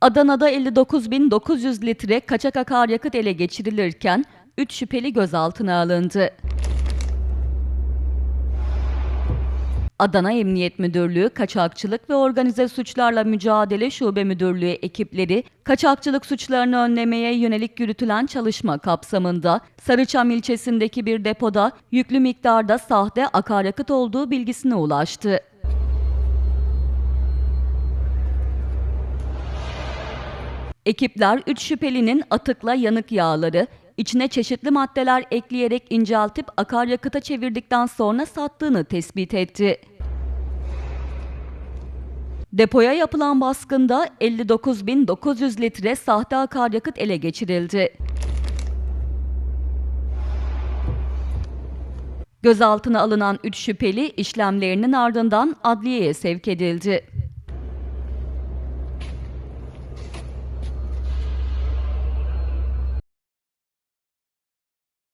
Adana'da 59.900 litre kaçak akaryakıt ele geçirilirken 3 şüpheli gözaltına alındı. Adana Emniyet Müdürlüğü Kaçakçılık ve Organize Suçlarla Mücadele Şube Müdürlüğü ekipleri kaçakçılık suçlarını önlemeye yönelik yürütülen çalışma kapsamında Sarıçam ilçesindeki bir depoda yüklü miktarda sahte akaryakıt olduğu bilgisine ulaştı. Ekipler 3 şüphelinin atıkla yanık yağları, içine çeşitli maddeler ekleyerek inceltip akaryakıta çevirdikten sonra sattığını tespit etti. Depoya yapılan baskında 59.900 litre sahte akaryakıt ele geçirildi. Gözaltına alınan 3 şüpheli işlemlerinin ardından adliyeye sevk edildi.